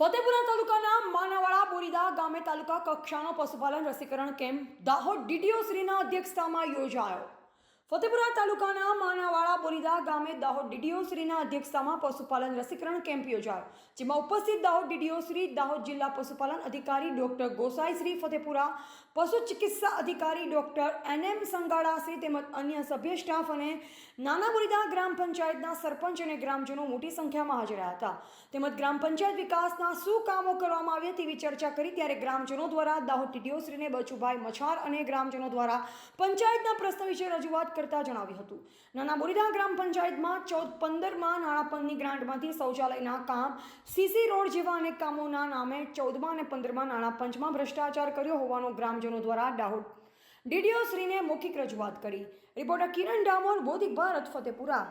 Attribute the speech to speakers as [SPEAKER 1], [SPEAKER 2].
[SPEAKER 1] ફતેપુરા તાલુકાના માનાવાડા બોરીદા ગામે તાલુકા કક્ષાનો પશુપાલન રસીકરણ કેમ્પ દાહોદ ડીડીઓ શ્રીના અધ્યક્ષતામાં યોજાયો. ફતેપુરા તાલુકાના માનાવાડા બોરીદા ગામે દાહોદ ડીડીઓ શ્રીના અધ્યક્ષતામાં પશુપાલન રસીકરણ કેમ્પ યોજાયો, જેમાં ઉપસ્થિત દાહોદ ડીડીઓ શ્રી, દાહોદ જિલ્લા પશુપાલન અધિકારી ડોક્ટર ગોસાઈ શ્રી ફતેપુરા, પશુ ચિકિત્સા અધિકારી doctor N M Sangada Shri તેમજ અન્ય સભ્ય, સ્ટાફ અને નાના બોરીદા ગ્રામ પંચાયતના સરપંચ અને ગ્રામજનો મોટી સંખ્યામાં હાજર હતા. તેમજ ગ્રામ પંચાયત વિકાસના શું કામો કરવામાં આવ્યા તેવી ચર્ચા કરી ત્યારે ગ્રામજનો દ્વારા દાહોદ ટીડીઓશ્રીને બચુભાઈ મછાર અને ગ્રામજનો દ્વારા પંચાયતના પ્રશ્ન વિશે રજૂઆત કરતા જણાવ્યું હતું. નાના બોરીદા ગ્રામ પંચાયતમાં ચૌદ પંદરમાં નાણાપંચની ગ્રાન્ટમાંથી શૌચાલયના કામ સીસી રોડ જેવા અનેક કામોના નામે ચૌદમાં અને પંદરમાં નાણાપંચમાં ભ્રષ્ટાચાર કર્યો હોવાનો ગ્રામજનો દ્વારા દાહોદ ડીડીઓ શ્રીને મૌખિક રજૂઆત કરી. રિપોર્ટર કિરણ ડામોર, બોધિક ભારત, ફતેપુરા.